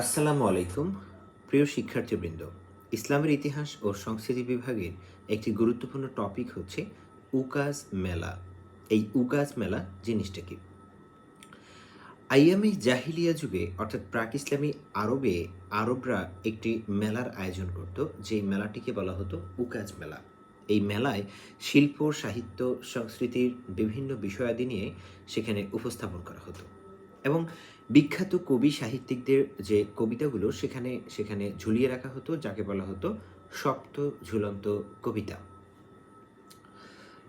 আসসালামু আলাইকুম, প্রিয় শিক্ষার্থীবৃন্দ। ইসলামের ইতিহাস ও সংস্কৃতি বিভাগের একটি গুরুত্বপূর্ণ টপিক হচ্ছে উকাজ মেলা। এই উকাজ মেলা জিনিসটা কি? আইয়ামে জাহিলিয়া যুগে, অর্থাৎ প্রাক ইসলামী আরবে, আরবরা একটি মেলার আয়োজন করত যে মেলাটিকে বলা হতো উকাজ মেলা। এই মেলায় শিল্প, সাহিত্য, সংস্কৃতির বিভিন্ন বিষয়াদি নিয়ে সেখানে উপস্থাপন করা হতো। এবং বিখ্যাত কবি সাহিত্যিকদের যে কবিতাগুলো সেখানে সেখানে ঝুলিয়ে রাখা হতো, যাকে বলা হতো সপ্ত ঝুলন্ত কবিতা।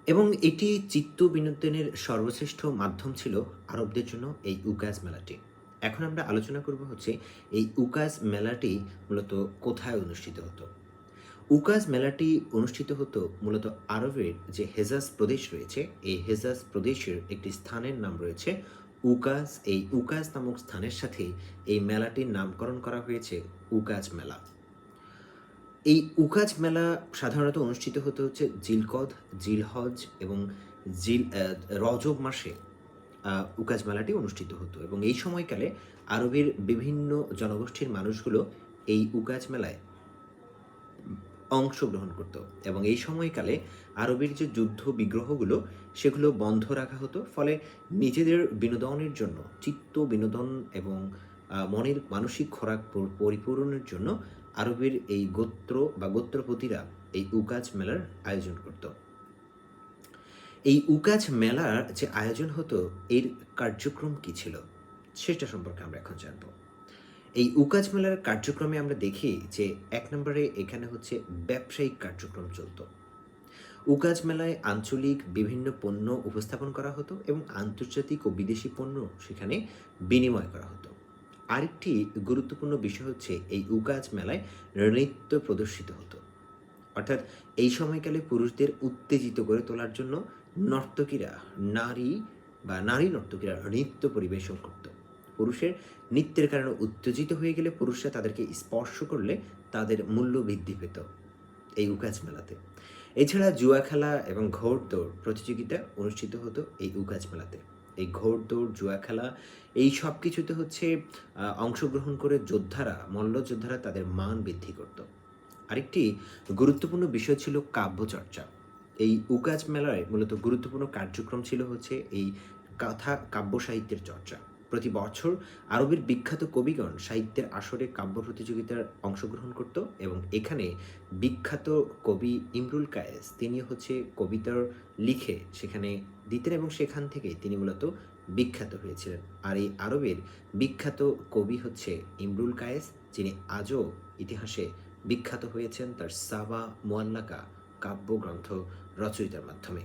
এবং এটি চিত্ত বিনোদনের সর্বশ্রেষ্ঠ মাধ্যম ছিল আরবদের জন্য এই উকাজ মেলাটি। এখন আমরা আলোচনা করব হচ্ছে এই উকাজ মেলাটি মূলত কোথায় অনুষ্ঠিত হতো। উকাজ মেলাটি অনুষ্ঠিত হতো মূলত আরবের যে হেজাজ প্রদেশ রয়েছে, এই হেজাজ প্রদেশের একটি স্থানের নাম রয়েছে উকাজ, এই উকাজ নামক স্থানের সাথে এই মেলাটির নামকরণ করা হয়েছে উকাজ মেলা। এই উকাজ মেলা সাধারণত অনুষ্ঠিত হতে হচ্ছে জিলকদ, জিলহজ এবং জিল রজব মাসে উকাজ মেলাটি অনুষ্ঠিত হতো এবং এই সময়কালে আরবের বিভিন্ন জনগোষ্ঠীর মানুষগুলো এই উকাজ মেলায় অংশগ্রহণ করত এবং এই সময়কালে আরবের যে যুদ্ধ বিগ্রহগুলো, সেগুলো বন্ধ রাখা হতো। ফলে নিজেদের বিনোদনের জন্য, চিত্ত, বিনোদন এবং মনের মানসিক খোরাক পরিপূরণের জন্য আরবের এই গোত্র বা গোত্রপতিরা এই উকাজ মেলার আয়োজন করত। এই উকাজ মেলার যে আয়োজন হতো, এর কার্যক্রম কি ছিল? সেটা সম্পর্কে আমরা এখন জানব। এই উকাজ মেলার কার্যক্রমে আমরা দেখি যে এক নম্বরে এখানে হচ্ছে ব্যবসায়িক কার্যক্রম চলত। উকাজ মেলায় আঞ্চলিক বিভিন্ন পণ্য উপস্থাপন করা হতো এবং আন্তর্জাতিক ও বিদেশি পণ্য সেখানে বিনিময় করা হতো। আরেকটি গুরুত্বপূর্ণ বিষয় হচ্ছে এই উকাজ মেলায় নৃত্য প্রদর্শিত হতো। অর্থাৎ এই সময়কালে পুরুষদের উত্তেজিত করে তোলার জন্য নর্তকীরা নারী বা নারী নর্তকীরা নৃত্য পরিবেশন করত। পুরুষের নৃত্যের কারণে উত্তেজিত হয়ে গেলে পুরুষরা তাদেরকে স্পর্শ করলে তাদের মূল্য বৃদ্ধি পেত এই উকাজ মেলাতে। এছাড়া জুয়া খেলা এবং ঘোড়দৌড় প্রতিযোগিতা অনুষ্ঠিত হতো এই উকাজ মেলাতে। এই ঘোড়দৌড় জুয়া খেলা, এই সব কিছুতে হচ্ছে অংশগ্রহণ করে যোদ্ধারা মল্ল যোদ্ধারা তাদের মান বৃদ্ধি করত। আরেকটি গুরুত্বপূর্ণ বিষয় ছিল কাব্যচর্চা। এই উকাজ মেলায় মূলত গুরুত্বপূর্ণ কার্যক্রম ছিল হচ্ছে এই কথা কাব্য সাহিত্যের চর্চা। প্রতি বছর আরবের বিখ্যাত কবিগণ সাহিত্যের আসরে কাব্য প্রতিযোগিতার অংশগ্রহণ করত এবং এখানে বিখ্যাত কবি ইমরুল কায়েস, তিনি হচ্ছে কবিতার লিখে সেখানে দিতেন এবং সেখান থেকে তিনি মূলত বিখ্যাত হয়েছিলেন। আর এই আরবের বিখ্যাত কবি হচ্ছে ইমরুল কায়েস, যিনি আজও ইতিহাসে বিখ্যাত হয়েছেন তার সাবা মোয়াল্লাকা কাব্যগ্রন্থ রচয়িতার মাধ্যমে।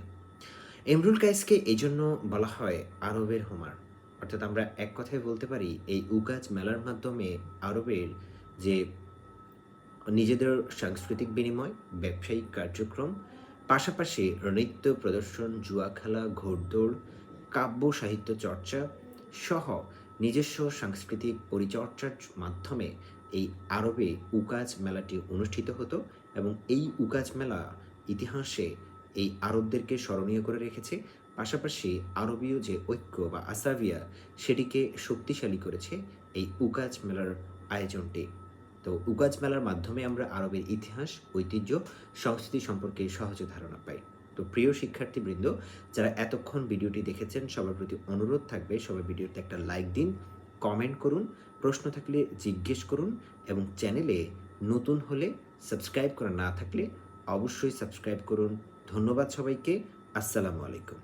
ইমরুল কায়েসকে এই জন্য বলা হয় আরবের হোমার। অর্থাৎ আমরা এক কথায় বলতে পারি, এই উগাজ মেলার মাধ্যমে আরবের যে নিজেদের সাংস্কৃতিক বিনিময়, ব্যবসায়িক কার্যক্রম, পাশাপাশি নৃত্য প্রদর্শন, জুয়া খেলা, ঘোড়দৌড়, কাব্য সাহিত্য চর্চা সহ নিজস্ব সাংস্কৃতিক পরিচর্চার মাধ্যমে এই আরবে উকাজ মেলাটি অনুষ্ঠিত হতো এবং এই উকাজ মেলা ইতিহাসে এই আরবদেরকে স্মরণীয় করে রেখেছে। পাশাপাশি আরবীয় যে ঐক্য বা আসাভিয়া সেটিকে শক্তিশালী করেছে এই উকাজ মেলার আয়োজনটি। তো উকাজ মেলার মাধ্যমে আমরা আরবের ইতিহাস, ঐতিহ্য, সংস্কৃতি সম্পর্কে সহজে ধারণা পাই। তো প্রিয় শিক্ষার্থীবৃন্দ, যারা এতক্ষণ ভিডিওটি দেখেছেন, সবার প্রতি অনুরোধ থাকবে সবাই ভিডিওতে একটা লাইক দিন, কমেন্ট করুন, প্রশ্ন থাকলে জিজ্ঞেস করুন এবং চ্যানেলে নতুন হলে সাবস্ক্রাইব করা না থাকলে অবশ্যই সাবস্ক্রাইব করুন। ধন্যবাদ সবাইকে, আসসালামু আলাইকুম।